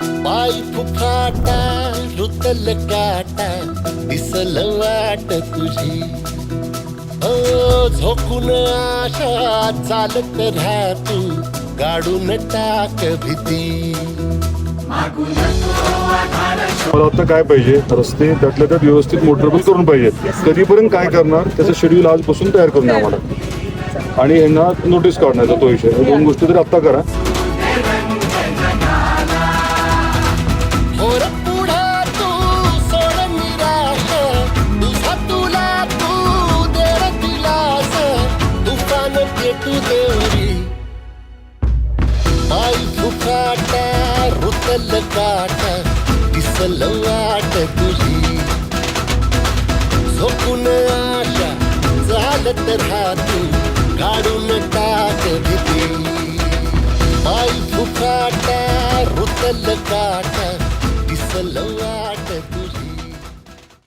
पाय फुफाटा रुतल काटा दिसल वाट तुझी. हो झोकून आशा चालत राहा तू गाडून टाक भीती. मला वाटतं काय पाहिजे? रस्ते त्यातल्या त्यात व्यवस्थित मोटरबल करून पाहिजेत. कधीपर्यंत काय करणार? त्याचं शेड्यूल आजपासून तयार करून आम्हाला. आणि यांना नोटीस काढण्याचा तो विषय. दोन गोष्टी तरी आत्ता करा. तू देवरी आई फुकाटा रुतल काटा दिसल वाट तुझी. झोपून आशा चालत राहतू काढून टाक भीती. आई फुकाटा रुतल काटा